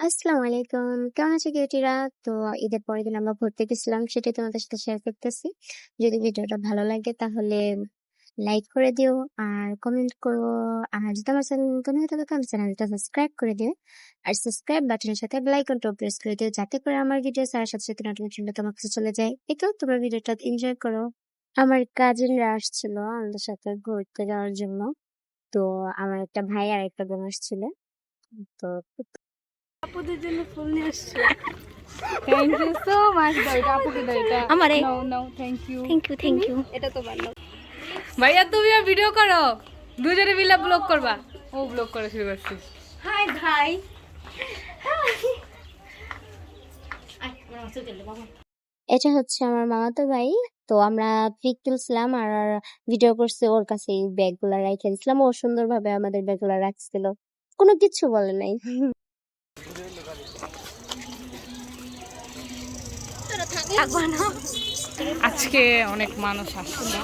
আসসালামু আলাইকুম। কেমন আছো কিউটিরা? তো ঈদের পরের দিন আমরা ঘুরতে গেছিলাম সেটাই তোমাদের সাথে শেয়ার করতেছি। যদি ভিডিওটা ভালো লাগে তাহলে লাইক করে দিও আর কমেন্ট করো। আর যদি আমার চ্যানেল নতুন হয়ে থাকে আমার চ্যানেলটা সাবস্ক্রাইব করে দিও। আর সাবস্ক্রাইব বাটনের সাথে বেল আইকনটাও প্রেস করে দিও যাতে করে আমার ভিডিও ছাড়ার সাথে সাথে নোটিফিকেশনটা তোমার কাছে চলে যায়। এই তো তোমরা ভিডিওটা এনজয় করো। আমার কাজিনরা আসছিল আমাদের সাথে ঘুরতে যাওয়ার জন্য। তো আমার একটা ভাই আর একটা বোন আসছিল। তো আপুদের জন্য ফুল নিয়ে আসছি। থ্যাংক ইউ সো মাচ আপুকে আমারে? নাও নাও thank you thank you thank you এটা তো ভালো। ভাইয়া তুমিও ভিডিও করো। দুজনে মিলে ব্লগ করবা। ও ব্লগ করা শুরু হাই ভাই। এটা হচ্ছে আমার মামাতো ভাই। তো আমরা পিক তুলছিলাম আর ভিডিও করছে ওর কাছে এই ব্যাগগুলা রেখে দিছিলাম। ও সুন্দরভাবে আমাদের ব্যাগগুলা রাখছিল। কোনো কিছু বলে নাই। আজকে অনেক মানুষ আসছে